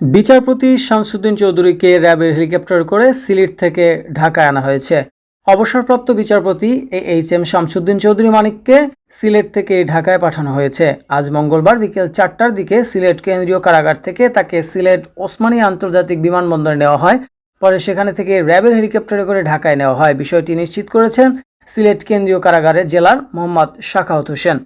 বিচারপতি শামসুদ্দিন চৌধুরীকে র্যাবের হেলিকপ্টার করে সিলেট থেকে ঢাকায় আনা হয়েছে। অবসরপ্রাপ্ত বিচারপতি A H M Shamsuddin Chowdhury মানিককে Sylhet থেকে ঢাকায় পাঠানো হয়েছে। আজ মঙ্গলবার বিকেল চারটার দিকে সিলেট কেন্দ্রীয় কারাগার থেকে তাকে সিলেট ওসমানী আন্তর্জাতিক বিমানবন্দরে নেওয়া হয়। পরে সেখানে থেকে র্যাবের হেলিকপ্টারে করে ঢাকায় নেওয়া হয়। বিষয়টি নিশ্চিত করেছেন সিলেট কেন্দ্রীয় কারাগারের জেলার মোহাম্মদ শাখাউত হোসেন।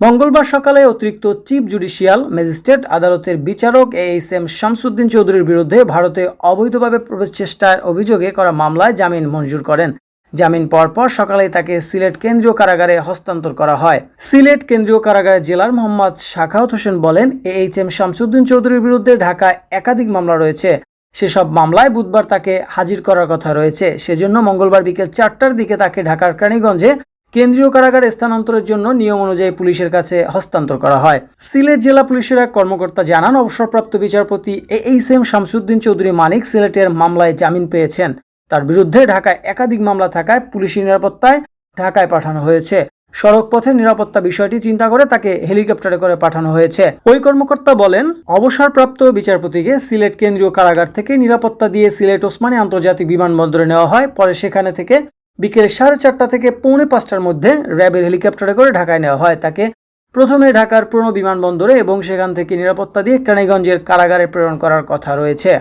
মঙ্গলবার সকালে অতিরিক্ত চিফ জুডিশিয়াল ম্যাজিস্ট্রেট আদালতের বিচারক এ এস এম শামসুদ্দিন চৌধুরীর বিরুদ্ধে ভারতে অবৈধভাবে প্রবেশ চেষ্টার অভিযোগে করা মামলায় জামিন মঞ্জুর করেন। জামিন পরপর সকালে তাকে সিলেট কেন্দ্রীয় কারাগারে হস্তান্তর করা হয়। সিলেট কেন্দ্রীয় কারাগারে জেলার মোহাম্মদ শাখাউত হোসেন বলেন, এ এইচ এম শামসুদ্দিন চৌধুরীর বিরুদ্ধে ঢাকায় একাধিক মামলা রয়েছে। সেসব মামলায় বুধবার তাকে হাজির করার কথা রয়েছে। সেজন্য মঙ্গলবার বিকেল চারটার দিকে তাকে ঢাকার কেরানীগঞ্জে কেন্দ্রীয় কারাগারে স্থানান্তরের জন্য নিয়ম অনুযায়ী পুলিশের কাছে হস্তান্তর করা হয়। সিলেট জেলা পুলিশের এক কর্মকর্তা জানান, অবসরপ্রাপ্ত বিচারপতি এইচ এম শামসুদ্দিন চৌধুরী মানিক সিলেটের মামলায় জামিন পেয়েছেন। তার বিরুদ্ধে ঢাকায় একাধিক মামলা থাকায় পুলিশি নিরাপত্তায় ঢাকায় পাঠানো হয়েছে। সড়ক পথে নিরাপত্তা বিষয়টি চিন্তা করে তাকে হেলিকপ্টারে করে পাঠানো হয়েছে। ওই কর্মকর্তা বলেন, অবসরপ্রাপ্ত বিচারপতিকে সিলেট কেন্দ্রীয় কারাগার থেকে নিরাপত্তা দিয়ে সিলেট ওসমানী আন্তর্জাতিক বিমানবন্দরে নেওয়া হয়। পরে সেখানে থেকে বিকেল সাড়ে চারটা থেকে পৌনে পাঁচটার মধ্যে র্যাবের হেলিকপ্টারে করে ঢাকায় নেওয়া হয়। তাকে প্রথমে ঢাকার পুরনো বিমানবন্দরে এবং সেখান থেকে নিরাপত্তা দিয়ে কেরানীগঞ্জের কারাগারে প্রেরণ করার কথা রয়েছে।